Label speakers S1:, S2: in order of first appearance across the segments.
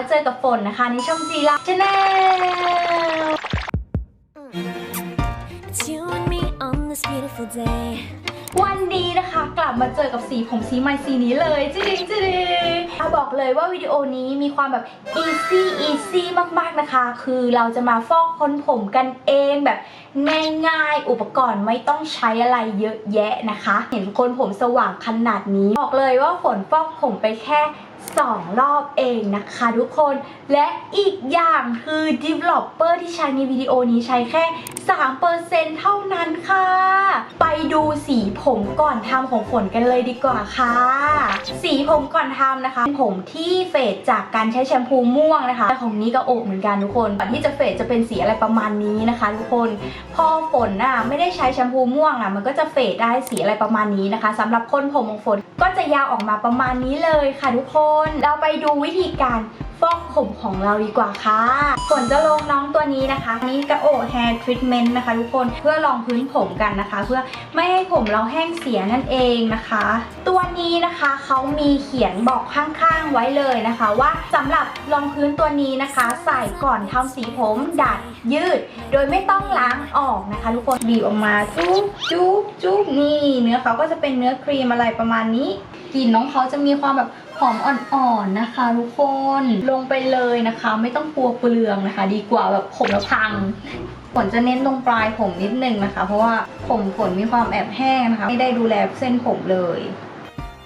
S1: มาเจอกับฝนนะคะในช่องจีราชแนล
S2: It's you and me on this beautiful day.
S1: วันนี้นะคะกลับมาเจอกับสีผมสีใหม่สีนี้เลยจริงจริงๆบอกเลยว่าวิดีโอนี้มีความแบบ easy easy มากๆนะคะ คือเราจะมาฟอกคนผมกันเองแบบง่ายๆ อุปกรณ์ไม่ต้องใช้อะไรเยอะแยะนะคะ เห็นคนผมสว่างขนาดนี้ บอกเลยว่าฝนฟอกผมไปแค่ 2 รอบเองนะคะทุกคนและอีกอย่างคือ developer ที่ใช้ในวิดีโอนี้ใช้แค่ 3%เท่านั้นค่ะ ไปดูสีผมก่อนทำของฝนกันเลยดีกว่าค่ะ สีผมก่อนทำนะคะ ผมที่เฟดจากการใช้แชมพูม่วงนะคะแต่ของนี้ก็โอบเหมือนกันทุกคนก่อนที่จะเฟดจะเป็นสีอะไรประมาณนี้นะคะ ทุกคนพอฝนน่ะไม่ได้ใช้แชมพูม่วงอะมันก็จะเฟดได้สีอะไรประมาณนี้นะคะสำหรับคนผมของฝนก็จะยาวออกมาประมาณนี้เลยค่ะทุกคนเราไปดูวิธีการฟอกผมของเราดีกว่าค่ะฝนจะลงน้องตัวนี้นะคะ นี่กระโอแฮร์ทรีทเมนต์นะคะทุกคนเพื่อรองพื้นผมกันนะคะ เพื่อไม่ให้ผมเราแห้งเสียนั่นเองนะคะ ตัวนี้นะคะเขามีเขียนบอกข้างๆไว้เลยนะคะ ว่าสำหรับรองพื้นตัวนี้นะคะ ใส่ก่อนทำสีผมดัดยืด โดยไม่ต้องล้างออกนะคะ ทุกคนบีบออกมาจุ๊บจุ๊บจุ๊บนี่ เนื้อเขาก็จะเป็นเนื้อครีมอะไรประมาณนี้กลิ่นน้องเขาจะมีความแบบ หอมอ่อนๆนะคะทุกคนลงไปเลยนะคะ ไม่ต้องกลัวเปลืองนะคะ ดีกว่าแบบผมแล้วพังฝนจะเน้นตรงปลายผมนิดนึงนะคะ เพราะว่าผมฝนมีความแอบแห้งนะคะ ไม่ได้ดูแลเส้นผมเลย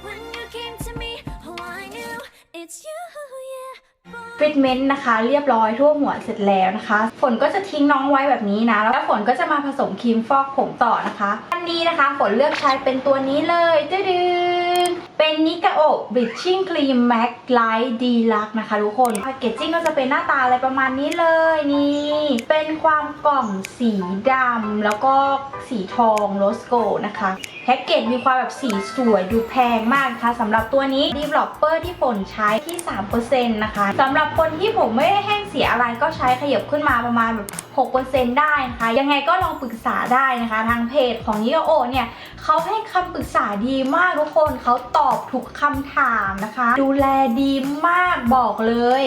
S2: When you came to me, oh, I knew it's you, yeah.
S1: ทรีทเมนต์นะคะ เรียบร้อยทั่วหัวเสร็จแล้วนะคะ ฝนก็จะทิ้งน้องไว้แบบนี้นะ แล้วฝนก็จะมาผสมครีมฟอกผมต่อนะคะอันนี้นะคะ ฝนเลือกใช้เป็นตัวนี้เลยดืดึงเป็น บิชชิ่งครีมแม็กไลท์ดีลักนะคะทุกคนแพคเกจจิ้งก็จะเป็นหน้าตาอะไรประมาณนี้เลยนี่ เป็นความกล่องสีดำแล้วก็สีทองโรสโกนะคะแพ็กเกจมีความแบบสีสวยดูแพงมากนะคะสำหรับตัวนี้ developer ที่ฝนใช้ที่ 3%นะคะสำหรับคนที่ผมไม่ได้แห้งเสียอะไรก็ใช้ขยับขึ้นมาประมาณแบบ6%ได้นะคะ ยังไงก็ลองปรึกษาได้นะคะ ทางเพจของยิโอเนี่ย เขาให้คำปรึกษาดีมากทุกคนเขาตอบทุกคำถามนะคะ ดูแลดีมากบอกเลย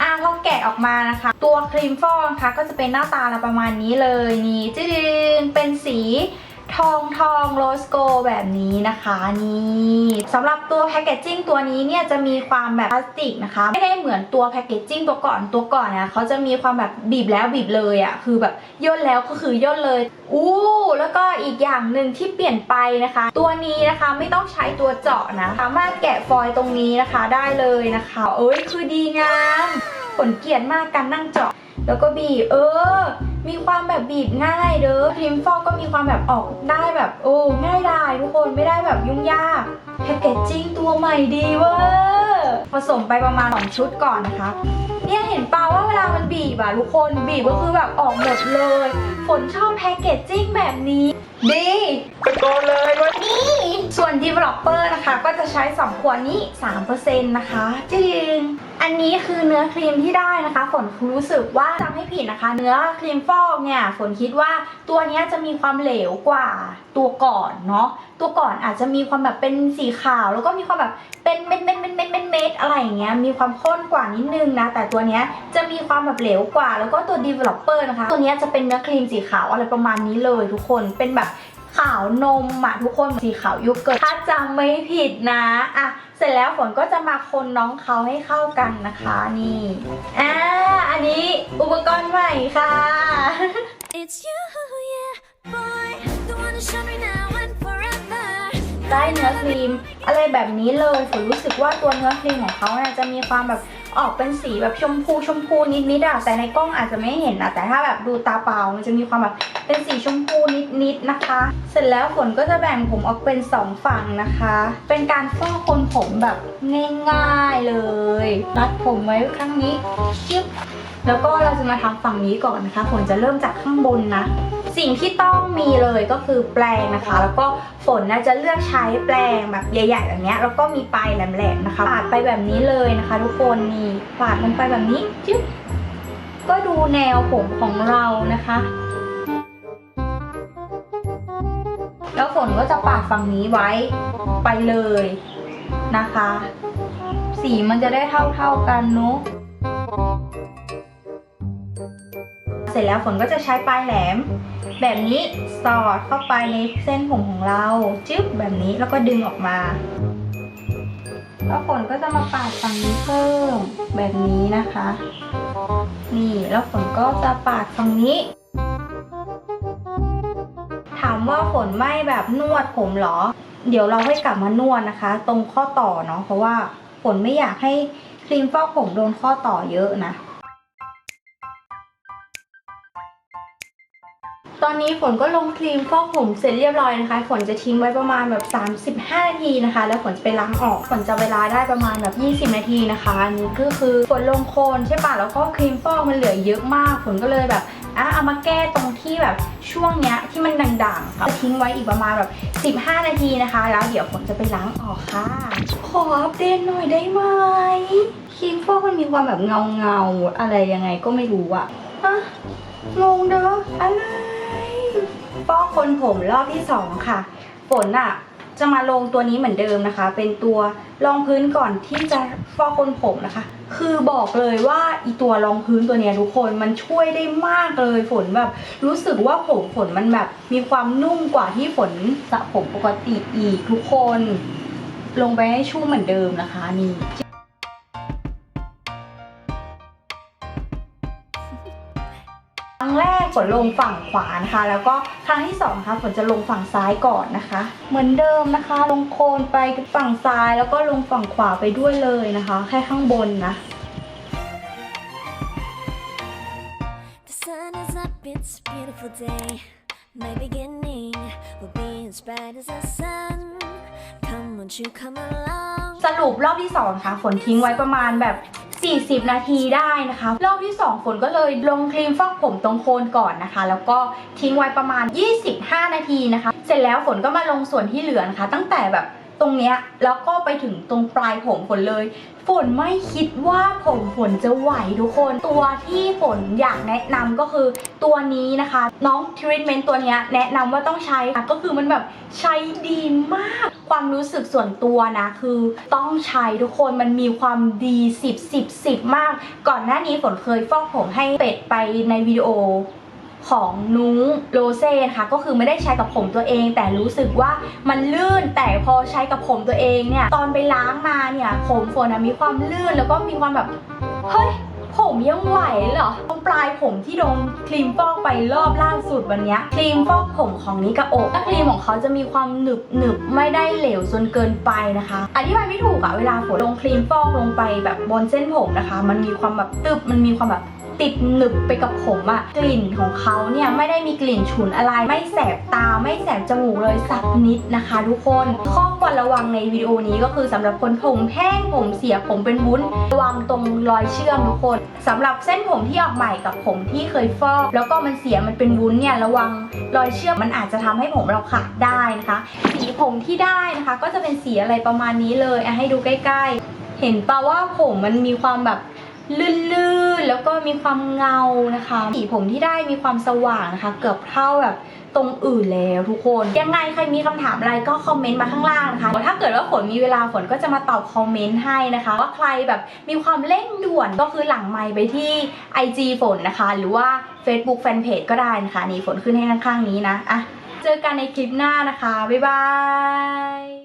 S1: อะพอแกะออกมานะคะ ตัวครีมฟอกนะคะก็จะเป็นหน้าตาประมาณนี้เลยนี่จืดเป็นสี ทองทองโรสโกแบบนี้นะคะนี่สำหรับตัวแพคเกจจิ้งตัวนี้เนี่ยจะมีความแบบพลาสติกนะคะ ไม่ได้เหมือนตัวแพคเกจจิ้งตัวก่อนตัวก่อนนะเขาจะมีความแบบบีบแล้วบีบเลยอะ่ะคือแบบย่นแล้วก็คือย่นเลยอู้แล้วก็อีกอย่างหนึ่งที่เปลี่ยนไปนะคะ ตัวนี้นะคะไม่ต้องใช้ตัวเจาะนะสามารถแกะฟอยล์ตรงนี้นะคะได้เลยนะคะ เอ้ยคือดีงามผลเกลียดมากการนั่งเจาะ แล้วก็บีบเออ มีความแบบบีบง่ายเด้อครีมฟอกก็มีความแบบออกได้แบบโอ้ง่ายดายทุกคนไม่ได้แบบยุ่งยากแพคเกจจิ้งตัวใหม่ดีเวอร์ผสมไปประมาณ2ชุดก่อนนะคะเนี่ยเห็นเปล่าว่าเวลามันบีบอะทุกคนบีบก็คือแบบออกหมดเลย ฝนชอบแพคเกจจิ้งแบบนี้ดีตะโกนเลยว่านี่ส่วน developer นะคะ ก็จะใช้ 2 ขวดนี้ 3%นะคะจริง อันนี้คือเนื้อครีมที่ได้นะคะ ฝนรู้สึกว่าจำไม่ผิดนะคะ เนื้อครีมฟอกเนี่ยฝนคิดว่าตัวนี้จะมีความเหลวกว่าตัวก่อนเนาะตัวก่อนอาจจะมีความแบบเป็นสีขาว แล้วก็มีความแบบเป็นเม็ดเม็ดเม็ดเม็ดเม็ดเม็ดอะไรอย่างเงี้ยมีความข้นกว่านิดนึงนะแต่ตัวนี้จะมีความแบบเหลวกว่า แล้วก็ตัว developer นะคะ ตัวนี้จะเป็นเนื้อครีมสีขาวอะไรประมาณนี้เลยทุกคนเป็นแบบ ขาวนมอะทุกคนสีขาวยุเกิดถ้าจำไม่ผิดนะอะเสร็จแล้วฝนก็จะมาคนน้องเขาให้เข้ากันนะคะนี่อ่าอันนี้อุปกรณ์ใหม่ค่ะ
S2: It's you, yeah, boy. The one to show me now and forever.
S1: ได้เนื้อครีมอะไรแบบนี้เลยฝนรู้สึกว่าตัวเนื้อครีมของเขาเนี่ยจะมีความแบบ ออกเป็นสีแบบชมพูชมพูนิดๆอะแต่ในกล้องอาจจะไม่เห็นนะแต่ถ้าแบบดูตาเปล่ามันจะมีความแบบเป็นสีชมพูนิดๆนะคะ เสร็จแล้วฝนก็จะแบ่งผมออกเป็นสองฝั่งนะคะ เป็นการฟอกคนผมแบบง่ายๆเลย รัดผมไว้ข้างนี้จิ๊บแล้วก็เราจะมาทำฝั่งนี้ก่อนนะคะฝนจะเริ่มจากข้างบนนะ สิ่งที่ต้องมีเลยก็คือแปรงนะคะ แล้วก็ฝนน่าจะเลือกใช้แปรงแบบใหญ่ๆแบบนี้แล้วก็มีปลายแหลมๆนะคะปาดไปแบบนี้เลยนะคะ ทุกคนนี่ปาดลงไปแบบนี้จึ๊บก็ดูแนวผมของเรานะคะ แล้วฝนก็จะปาดฝั่งนี้ไว้ไปเลยนะคะ สีมันจะได้เท่าๆกันเนาะ ร็จแล้วฝนก็จะใช้ปลายแหลม แบบนี้สอดเข้าไปในเส้นผมของเราจึ๊บแบบนี้แล้วก็ดึงออกมา แล้วฝนก็จะมาปาดฝั่งนี้เพิ่มแบบนี้นะคะ นี่แล้วฝนก็จะปาดฝั่งนี้ถามว่าฝนไม่แบบนวดผมเหรอ เดี๋ยวเราให้กลับมานวดนะคะ ตรงข้อต่อเนาะเพราะว่าฝนไม่อยากให้ครีมฟอกผมโดนข้อต่อเยอะนะ ตอนนี้ฝนก็ลงครีมฟอกผมเสร็จเรียบร้อยนะคะ ฝนจะทิ้งไว้ประมาณแบบ 35 นาทีนะคะ แล้วฝนจะไปล้างออก ฝนจะเวลาได้ประมาณแบบ 20 นาทีนะคะอันนี้ก็คือฝนลงโคนใช่ปะแล้วก็ครีมฟอกมันเหลือเยอะมากฝนก็เลยแบบอะเอามาแก้ตรงที่แบบช่วงเนี้ยที่มันด่างๆค่ะทิ้งไว้อีกประมาณแบบ 15 นาทีนะคะ แล้วเดี๋ยวฝนจะไปล้างออกค่ะ ขออัปเดตหน่อยได้ไหมครีมฟอกมันมีความแบบเงาเงาๆอะไรยังไงก็ไม่รู้อะอะงงเด้ออะไร ฟอกคนผมรอบที่สองค่ะฝนอะจะมาลงตัวนี้เหมือนเดิมนะคะ เป็นตัวรองพื้นก่อนที่จะฟอกคนผมนะคะ คือบอกเลยว่าอีตัวรองพื้นตัวเนี้ยทุกคนมันช่วยได้มากเลยฝนแบบรู้สึกว่าผมฝนมันแบบมีความนุ่มกว่าที่ฝนสระผมปกติอีกทุกคน ลงไปให้ชุ่มเหมือนเดิมนะคะนี่ กฝนลงฝั่งขวานะคะแล้วก็ครั้งที่สองนะคะฝนจะลงฝั่งซ้ายก่อนนะคะ เหมือนเดิมนะคะ ลงโคนไปฝั่งซ้ายแล้วก็ลงฝั่งขวาไปด้วยเลยนะคะ แค่ข้างบนนะ
S2: it's a beautiful day. My beginning will be as bright as the sun. Come, won't you come along?
S1: สรุปรอบที่สองค่ะ ฝนทิ้งไว้ประมาณแบบ 40 นาทีได้นะคะ รอบที่ 2 ฝนก็เลยลงครีมฟอกผมตรงโคนก่อนนะคะ แล้วก็ทิ้งไว้ประมาณ 25 นาทีนะคะ เสร็จแล้วฝนก็มาลงส่วนที่เหลือนะคะ ตั้งแต่แบบ ตรงเนี้ยแล้วก็ไปถึงตรงปลายผมฝนเลย ฝนไม่คิดว่าผมฝนจะไหวทุกคน ตัวที่ฝนอยากแนะนำก็คือตัวนี้นะคะ น้องทรีทเมนต์ตัวเนี้ยแนะนำว่าต้องใช้ค่ะก็คือมันแบบใช้ดีมาก ความรู้สึกส่วนตัวนะคือต้องใช้ทุกคนมันมีความดี 10 10 10 มาก ก่อนหน้านี้ฝนเคยฟอกผมให้เป็ดไปในวิดีโอ ของนุ้งโรเซ่นะคะก็คือไม่ได้ใช้กับผมตัวเอง แต่รู้สึกว่ามันลื่นแต่พอใช้กับผมตัวเองเนี่ย ตอนไปล้างมาเนี่ยผมฝนมีความลื่นแล้วก็มีความแบบ เฮ้ย ผมยังไหวเหรอตรงปลายผมที่โดนครีมฟอกไปรอบล่าสุดวันนี้ครีมฟอกผมของนิกาโอะครีมของเขาจะมีความหนึบหนึบไม่ได้เหลวจนเกินไปนะคะ อธิบายไม่ถูกอะเวลาฝนลงครีมฟอกลงไปแบบบนเส้นผมนะคะ มันมีความแบบตึบมันมีความแบบ ติดหนึบไปกับผมอะกลิ่นของเขาเนี่ยไม่ได้มีกลิ่นฉุนอะไร ไม่แสบตาไม่แสบจมูกเลยสักนิดนะคะ ทุกคนข้อควรระวังในวิดีโอนี้ก็คือสำหรับคนผมแห้งผมเสียผมเป็นวุ้นระวังตรงรอยเชื่อมทุกคนสำหรับเส้นผมที่ออกใหม่กับผมที่เคยฟอก แล้วก็มันเสียมันเป็นวุ้นเนี่ยระวังรอยเชื่อมมันอาจจะทำให้ผมเราขาดได้นะคะ สีผมที่ได้นะคะ ก็จะเป็นสีอะไรประมาณนี้เลยให้ดูใกล้ ๆ เห็นปะว่าผมมันมีความแบบ ลื่นๆ แล้วก็มีความเงานะคะ สีผมที่ได้มีความสว่างนะคะ เกือบเท่าแบบตรงอื่นแล้วทุกคน ยังไงใครมีคำถามอะไรก็คอมเมนต์มาข้างล่างนะคะถ้าเกิดว่าฝนมีเวลาฝนก็จะมาตอบคอมเมนต์ให้นะคะ ว่าใครแบบมีความเร่งด่วนก็คือหลังไมค์ไปที่ IG ฝนนะคะ หรือว่า Facebook Fanpage ก็ได้นะคะ นี่ฝนขึ้นให้ข้างๆนี้นะอะเจอกันในคลิปหน้านะคะ บ๊ายบาย